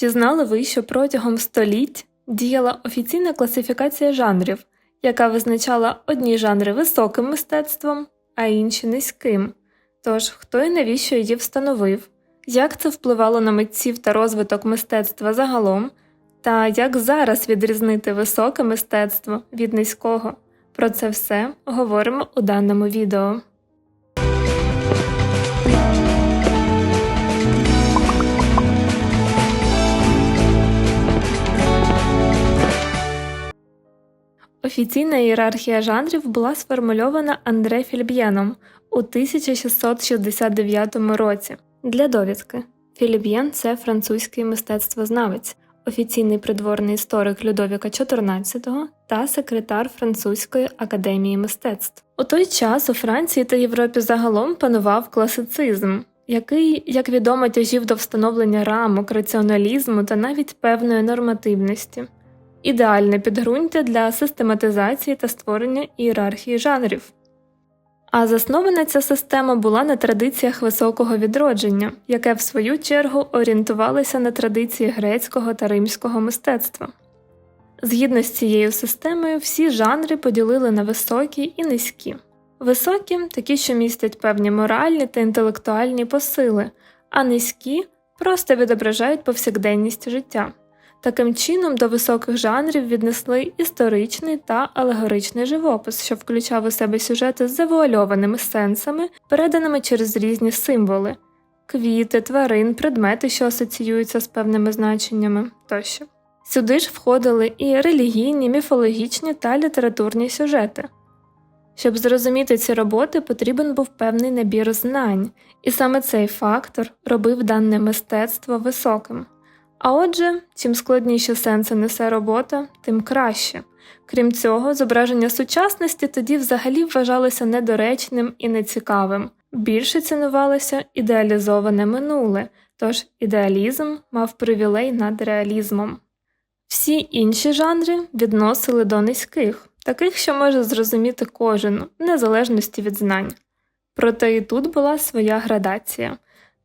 Чи знали ви, що протягом століть діяла офіційна класифікація жанрів, яка визначала одні жанри високим мистецтвом, а інші низьким? Тож, хто і навіщо її встановив, як це впливало на митців та розвиток мистецтва загалом, та як зараз відрізнити високе мистецтво від низького? Про це все говоримо у даному відео. Офіційна ієрархія жанрів була сформульована Андре Фільб'єном у 1669 році. Для довідки Філіб'єн це французький мистецтвознавець, офіційний придворний історик Людовіка XIV та секретар Французької академії мистецтв. У той час у Франції та Європі загалом панував класицизм, який, як відомо, тяжів до встановлення рамок, раціоналізму та навіть певної нормативності ідеальне підґрунтя для систематизації та створення ієрархії жанрів. А заснована ця система була на традиціях високого відродження, яке в свою чергу орієнтувалося на традиції грецького та римського мистецтва. Згідно з цією системою, всі жанри поділили на високі і низькі. Високі такі, що містять певні моральні та інтелектуальні посили, а низькі просто відображають повсякденність життя. Таким чином, до високих жанрів віднесли історичний та алегоричний живопис, що включав у себе сюжети з завуальованими сенсами, переданими через різні символи квіти, тварин, предмети, що асоціюються з певними значеннями тощо. Сюди ж входили і релігійні, міфологічні та літературні сюжети. Щоб зрозуміти ці роботи, потрібен був певний набір знань, і саме цей фактор робив дане мистецтво високим. А отже, чим складніші сенси несе робота, тим краще. Крім цього, зображення сучасності тоді взагалі вважалося недоречним і нецікавим, більше цінувалося ідеалізоване минуле, тож ідеалізм мав привілей над реалізмом. Всі інші жанри відносили до низьких, таких, що може зрозуміти кожен, в незалежності від знань. Проте і тут була своя градація.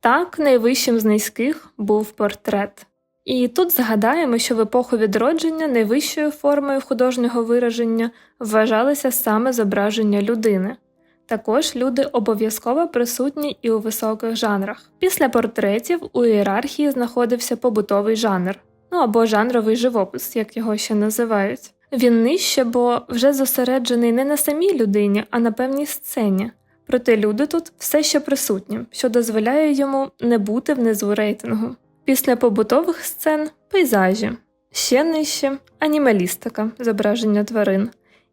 Так, найвищим з низьких був портрет. І тут згадаємо, що в епоху відродження найвищою формою художнього вираження вважалося саме зображення людини. Також люди обов'язково присутні і у високих жанрах. Після портретів у ієрархії знаходився побутовий жанр, ну або жанровий живопис, як його ще називають. Він нижче, бо вже зосереджений не на самій людині, а на певній сцені. Проте люди тут все ще присутні, що дозволяє йому не бути внизу рейтингу. Після побутових сцен пейзажі, ще нижче анімалістика, зображення тварин,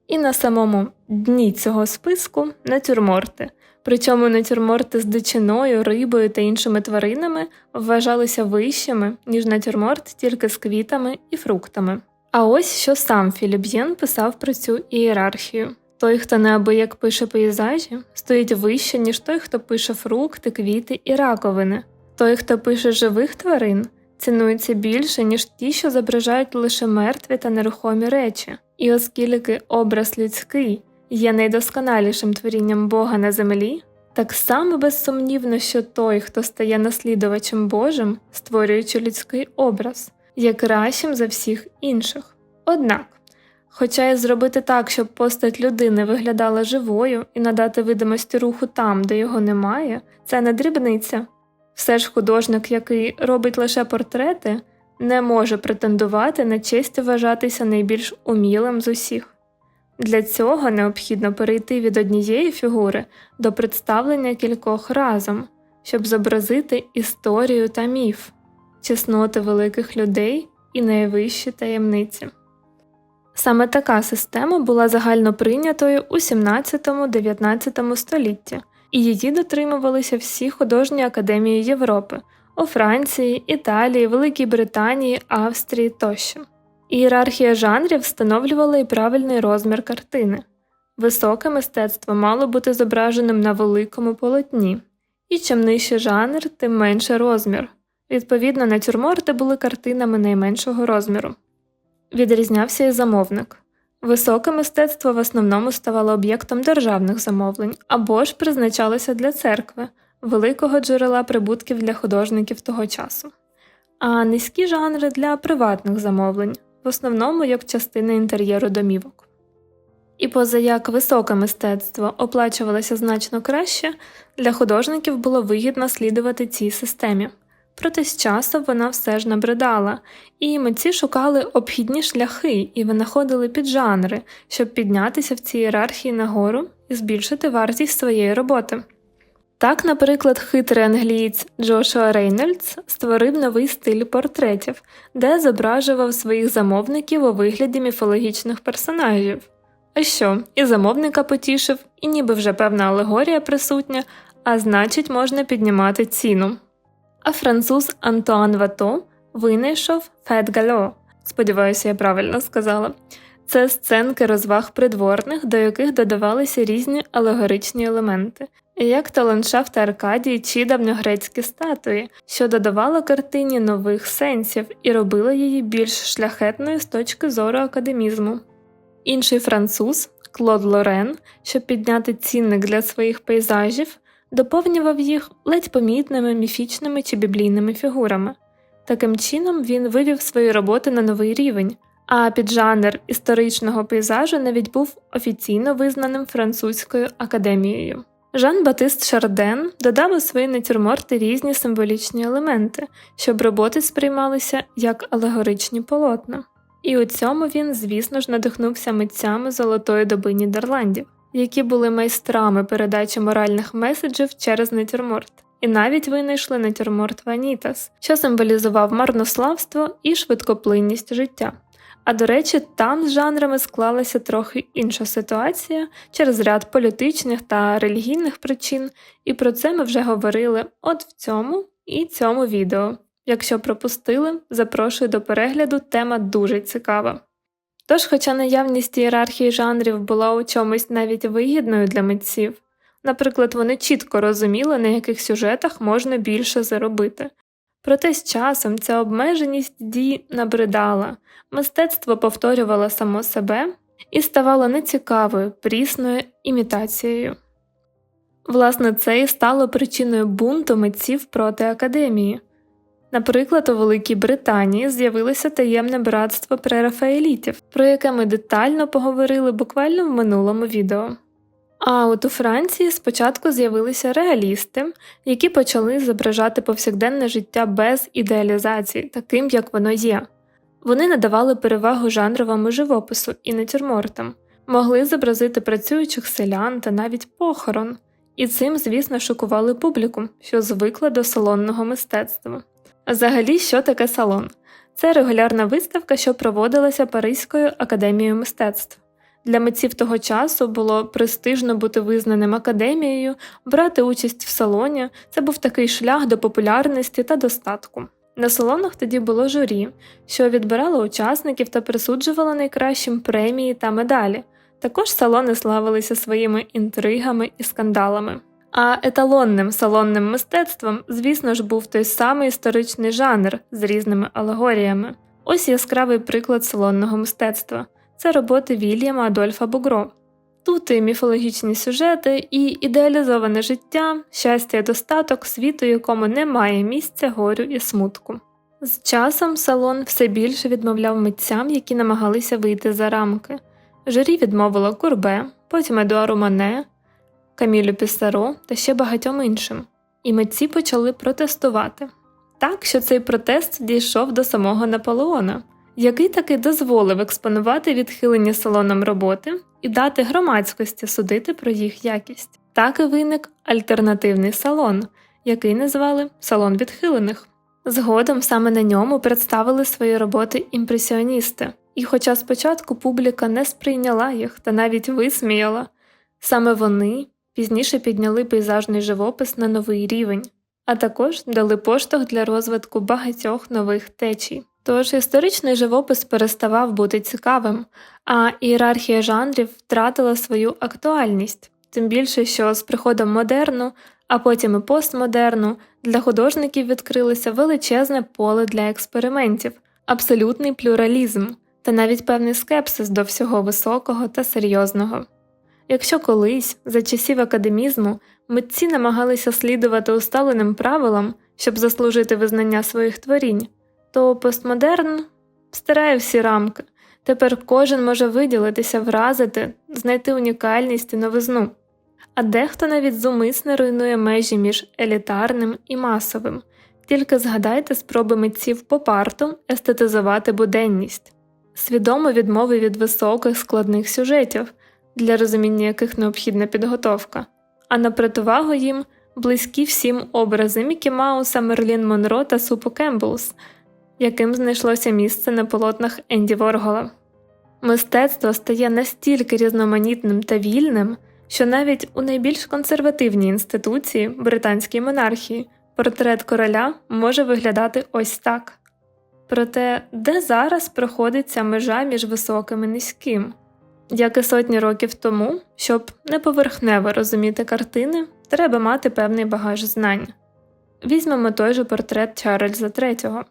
і на самому дні цього списку натюрморти. Причому натюрморти з дичиною, рибою та іншими тваринами вважалися вищими, ніж натюрморт тільки з квітами і фруктами. А ось що сам Філіб'єн писав про цю ієрархію. Той, хто неабияк пише пейзажі, стоїть вище, ніж той, хто пише фрукти, квіти і раковини. Той, хто пише живих тварин, цінується більше, ніж ті, що зображають лише мертві та нерухомі речі, і оскільки образ людський є найдосконалішим творінням Бога на землі, так само безсумнівно, що той, хто стає наслідувачем Божим, створюючи людський образ, є кращим за всіх інших. Однак, хоча й зробити так, щоб постать людини виглядала живою і надати видимості руху там, де його немає, це не дрібниця. Все ж художник, який робить лише портрети, не може претендувати на честь вважатися найбільш умілим з усіх. Для цього необхідно перейти від однієї фігури до представлення кількох разом, щоб зобразити історію та міф, чесноти великих людей і найвищі таємниці. Саме така система була загально прийнятою у 17-19 столітті і її дотримувалися всі художні академії Європи у Франції, Італії, Великій Британії, Австрії тощо. Ієрархія жанрів встановлювала і правильний розмір картини. Високе мистецтво мало бути зображеним на великому полотні, і чим нижче жанр, тим менше розмір. Відповідно, натюрморти були картинами найменшого розміру. Відрізнявся і замовник. Високе мистецтво в основному ставало об'єктом державних замовлень або ж призначалося для церкви, великого джерела прибутків для художників того часу. а низькі жанри для приватних замовлень, в основному як частина інтер'єру домівок. І поза як високе мистецтво оплачувалося значно краще, для художників було вигідно слідувати цій системі. Проте з часом вона все ж набридала, і митці шукали обхідні шляхи і винаходили піджанри, щоб піднятися в цій ієрархії нагору і збільшити вартість своєї роботи. Так, наприклад, хитрий англієць Джошуа Рейнольдс створив новий стиль портретів, де зображував своїх замовників у вигляді міфологічних персонажів. А що, і замовника потішив, і ніби вже певна алегорія присутня, а значить, можна піднімати ціну. А француз Антуан Вато винайшов Фет Гало, сподіваюся, я правильно сказала. Це сценки розваг придворних, до яких додавалися різні алегоричні елементи, як то ландшафти Аркадії чи давньогрецькі статуї, що додавало картині нових сенсів і робило її більш шляхетною з точки зору академізму. Інший француз Клод Лорен, щоб підняти цінник для своїх пейзажів, доповнював їх ледь помітними міфічними чи біблійними фігурами. Таким чином він вивів свої роботи на новий рівень, а піджанр історичного пейзажу навіть був офіційно визнаним французькою академією. Жан Батист Шарден додав у свої натюрморти різні символічні елементи, щоб роботи сприймалися як алегоричні полотна. І у цьому він, звісно ж, надихнувся митцями золотої доби Нідерландів, які були майстрами передачі моральних меседжів через натюрморт, і навіть винайшли натюрморт Ванітас, що символізував марнославство і швидкоплинність життя. А до речі, там з жанрами склалася трохи інша ситуація через ряд політичних та релігійних причин, і про це ми вже говорили от в цьому і цьому відео. Якщо пропустили, запрошую до перегляду, тема дуже цікава. Тож, хоча наявність ієрархії жанрів була у чомусь навіть вигідною для митців, наприклад, вони чітко розуміли, на яких сюжетах можна більше заробити. Проте з часом ця обмеженість дій набридала, мистецтво повторювало само себе і ставало нецікавою, прісною імітацією. Власне, це і стало причиною бунту митців проти академії. Наприклад, у Великій Британії з'явилося таємне братство прерафаелітів, про яке ми детально поговорили буквально в минулому відео. А от у Франції спочатку з'явилися реалісти, які почали зображати повсякденне життя без ідеалізації, таким як воно є. Вони надавали перевагу жанровому живопису і натюрмортам, могли зобразити працюючих селян та навіть похорон, і цим, звісно, шокували публіку, що звикла до салонного мистецтва. Взагалі, що таке салон? Це регулярна виставка, що проводилася Паризькою академією мистецтв. Для митців того часу було престижно бути визнаним академією, брати участь в салоні це був такий шлях до популярності та достатку. На салонах тоді було журі, що відбирало учасників та присуджувало найкращим премії та медалі. Також салони славилися своїми інтригами і скандалами. А еталонним салонним мистецтвом, звісно ж, був той самий історичний жанр з різними алегоріями. Ось яскравий приклад салонного мистецтва це роботи Вільяма Адольфа Бугро. Тут і міфологічні сюжети, і ідеалізоване життя, щастя і достаток світу, якому немає місця горю і смутку. З часом салон все більше відмовляв митцям, які намагалися вийти за рамки. Журі відмовило Курбе, потім Едуару Мане, Камілю Пісаро та ще багатьом іншим, і митці почали протестувати. Так, що цей протест дійшов до самого Наполеона, який таки дозволив експонувати відхилення салоном роботи і дати громадськості судити про їх якість. Так і виник альтернативний салон, який назвали Салон відхилених. Згодом саме на ньому представили свої роботи імпресіоністи, і хоча спочатку публіка не сприйняла їх та навіть висміяла, саме вони пізніше підняли пейзажний живопис на новий рівень, а також дали поштовх для розвитку багатьох нових течій. Тож історичний живопис переставав бути цікавим, а ієрархія жанрів втратила свою актуальність, тим більше, що з приходом модерну, а потім і постмодерну, для художників відкрилося величезне поле для експериментів, абсолютний плюралізм та навіть певний скепсис до всього високого та серйозного. Якщо колись, за часів академізму, митці намагалися слідувати усталеним правилам, щоб заслужити визнання своїх творінь, то постмодерн стирає всі рамки. Тепер кожен може виділитися, вразити, знайти унікальність і новизну. А дехто навіть зумисне руйнує межі між елітарним і масовим. Тільки згадайте спроби митців попарту естетизувати буденність, свідомо відмови від високих складних сюжетів, для розуміння яких необхідна підготовка, а на противагу їм близькі всім образи Мікі Мауса, Мерлін Монро та Супу Кемблс, яким знайшлося місце на полотнах Енді Воргола. Мистецтво стає настільки різноманітним та вільним, що навіть у найбільш консервативній інституції британській монархії портрет короля може виглядати ось так. Проте, де зараз проходить ця межа між високим і низьким? Як і сотні років тому, щоб неповерхнево розуміти картини, треба мати певний багаж знань. Візьмемо той же портрет Чарльза III.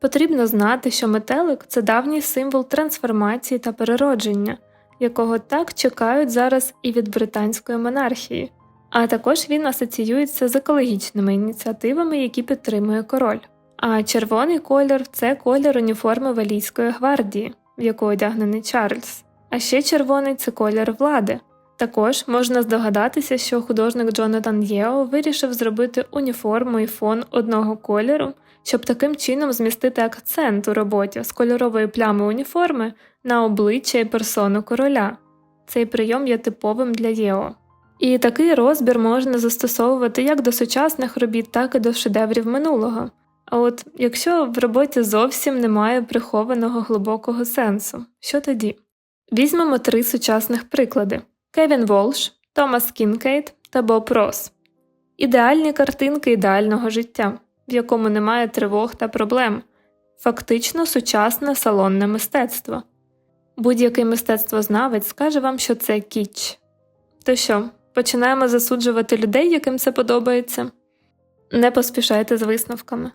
Потрібно знати, що метелик це давній символ трансформації та переродження, якого так чекають зараз і від британської монархії, а також він асоціюється з екологічними ініціативами, які підтримує король. А червоний колір це колір уніформи Валійської гвардії, в яку одягнений Чарльз. А ще червоний це колір влади. Також можна здогадатися, що художник Джонатан Єо вирішив зробити уніформу і фон одного кольору, щоб таким чином змістити акцент у роботі з кольорової плями уніформи на обличчя і персону короля. Цей прийом є типовим для Єо. І такий розбір можна застосовувати як до сучасних робіт, так і до шедеврів минулого. А от якщо в роботі зовсім немає прихованого глибокого сенсу, що тоді? Візьмемо три сучасних приклади: Кевін Волш, Томас Кінкейт та Боб Рос. Ідеальні картинки ідеального життя, в якому немає тривог та проблем, фактично сучасне салонне мистецтво. Будь-який мистецтвознавець скаже вам, що це кіч. То що, починаємо засуджувати людей, яким це подобається? Не поспішайте з висновками.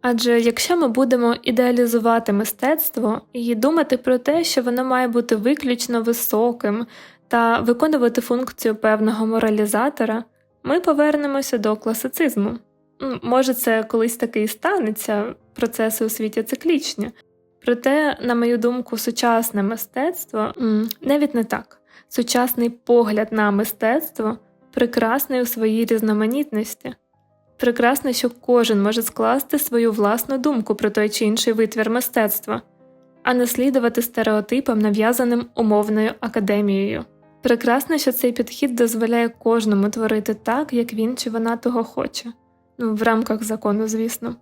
Адже якщо ми будемо ідеалізувати мистецтво і думати про те, що воно має бути виключно високим та виконувати функцію певного моралізатора, ми повернемося до класицизму. Може, це колись таки і станеться, процеси у світі циклічні. Проте, на мою думку, сучасне мистецтво навіть не так. Сучасний погляд на мистецтво прекрасний у своїй різноманітності. Прекрасно, що кожен може скласти свою власну думку про той чи інший витвір мистецтва, а не слідувати стереотипам, нав'язаним умовною академією. Прекрасно, що цей підхід дозволяє кожному творити так, як він чи вона того хоче, ну, в рамках закону, звісно.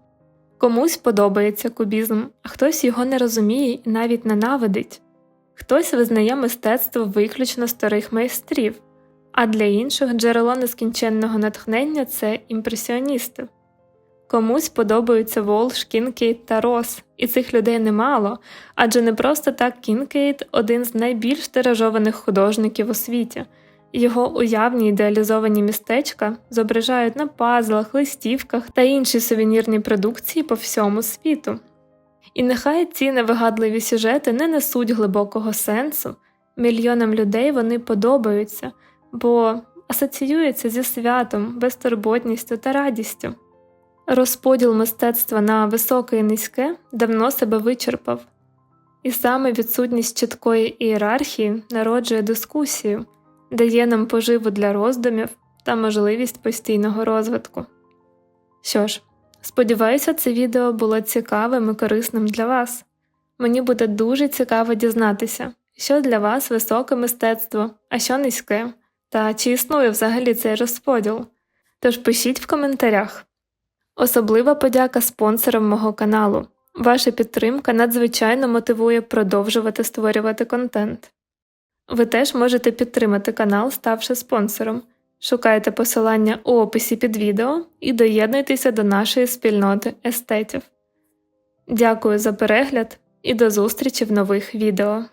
Комусь подобається кубізм, а хтось його не розуміє і навіть ненавидить, хтось визнає мистецтво виключно старих майстрів а для інших джерело нескінченного натхнення це імпресіоністи. Комусь подобаються Волш, Кінкейт та Рос, і цих людей немало, адже не просто так Кінкейт один з найбільш тиражованих художників у світі, його уявні ідеалізовані містечка зображають на пазлах, листівках та іншій сувенірній продукції по всьому світу. І нехай ці невигадливі сюжети не несуть глибокого сенсу, мільйонам людей вони подобаються бо асоціюється зі святом, безтурботністю та радістю. Розподіл мистецтва на високе і низьке давно себе вичерпав, і саме відсутність чіткої ієрархії народжує дискусію, дає нам поживу для роздумів та можливість постійного розвитку. Що ж, сподіваюся, це відео було цікавим і корисним для вас. Мені буде дуже цікаво дізнатися, що для вас високе мистецтво, а що низьке. Та чи існує взагалі цей розподіл? Тож пишіть в коментарях. Особлива подяка спонсорам мого каналу. Ваша підтримка надзвичайно мотивує продовжувати створювати контент. Ви теж можете підтримати канал, ставши спонсором. Шукайте посилання у описі під відео і доєднуйтеся до нашої спільноти естетів. Дякую за перегляд і до зустрічі в нових відео.